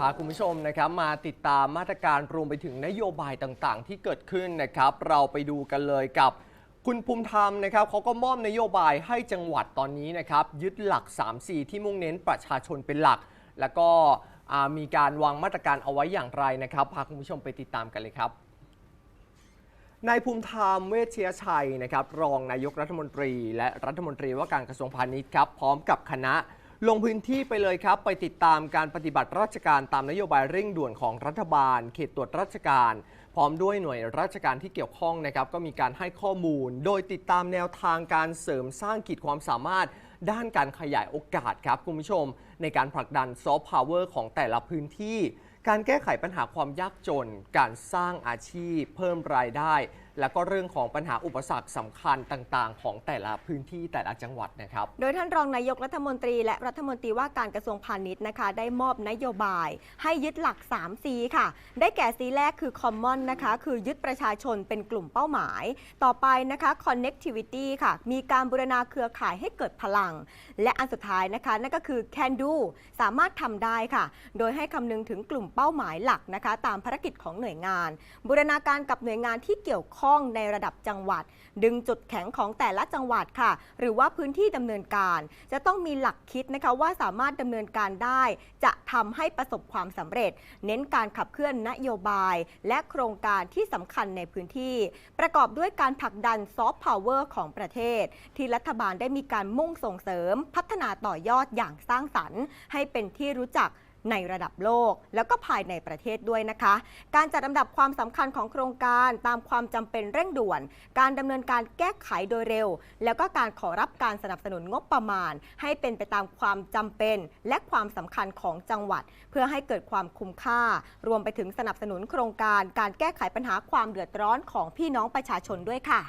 พาคุณผู้ชมนะครับมาติดตามมาตรการรวมไปถึงนโยบายต่างๆ ที่เกิดขึ้นนะครับ เราไปดูกันเลยกับคุณภูมิธรรมนะครับเขาก็มอบนโยบายให้จังหวัดตอนนี้นะครับ ยึดหลัก 3C ที่มุ่งเน้นประชาชนเป็นหลัก แล้วก็มีการวางมาตรการเอาไว้อย่างไรนะครับ พาคุณผู้ชมไปติดตามกันเลยครับนายภูมิธรรมเวชยชัยนะครับ รองนายกรัฐมนตรี และรัฐมนตรีว่าการกระทรวงพาณิชย์ครับ พร้อมกับคณะ ลงพื้นที่ไปเลยครับ ไปติดตามการปฏิบัติราชการตามนโยบายเร่งด่วนของรัฐบาล เขตตรวจราชการ พร้อมด้วยหน่วยราชการที่เกี่ยวข้องนะครับ ก็มีการให้ข้อมูล โดยติดตามแนวทางการเสริมสร้างขีดความสามารถ ด้านการขยายโอกาสครับคุณผู้ชม ในการผลักดันซอฟต์พาวเวอร์ของแต่ละพื้นที่ การแก้ไขปัญหาความยากจน การสร้างอาชีพ เพิ่มรายได้แล้วก็เรื่องของปัญหาอุปสรรคสำคัญต่างๆ ของแต่ละพื้นที่แต่ละจังหวัดนะครับ โดยท่านรองนายกรัฐมนตรี และรัฐมนตรีว่าการกระทรวงพาณิชย์นะคะ ได้มอบนโยบาย ให้ยึดหลัก 3C ค่ะ ได้แก่ C แรกคือ Common นะคะ คือยึดประชาชนเป็นกลุ่มเป้าหมาย ต่อไปนะคะ Connectivity ค่ะ มีการบูรณาเครือข่ายให้เกิดพลัง และอันสุดท้ายนะคะ นั่นก็คือ Can Do สามารถทำได้ค่ะ โดยให้คำนึงถึงกลุ่มเป้าหมายหลักนะคะ ตามภารกิจของหน่วยงาน บูรณาการกับหน่วยงานที่เกี่ยวข้องข้องในระดับจังหวัด ดึงจุดแข็งของแต่ละจังหวัดค่ะ หรือว่าพื้นที่ดำเนินการ จะต้องมีหลักคิดนะคะว่าสามารถดำเนินการได้ จะทำให้ประสบความสำเร็จ เน้นการขับเคลื่อนนโยบาย และโครงการที่สำคัญในพื้นที่ ประกอบด้วยการผลักดันซอฟต์พาวเวอร์ของประเทศ ที่รัฐบาลได้มีการมุ่งส่งเสริม พัฒนาต่อยอดอย่างสร้างสรรค์ ให้เป็นที่รู้จัก ในระดับโลก แล้วก็ภายในประเทศด้วยนะคะ การจัดลำดับความสำคัญของโครงการตามความจำเป็นเร่งด่วน การดำเนินการแก้ไขโดยเร็ว แล้วก็การขอรับการสนับสนุนงบประมาณ ให้เป็นไปตามความจำเป็น และความสำคัญของจังหวัด เพื่อให้เกิดความคุ้มค่า รวมไปถึงสนับสนุนโครงการ การแก้ไขปัญหาความเดือดร้อนของพี่น้องประชาชนด้วยค่ะ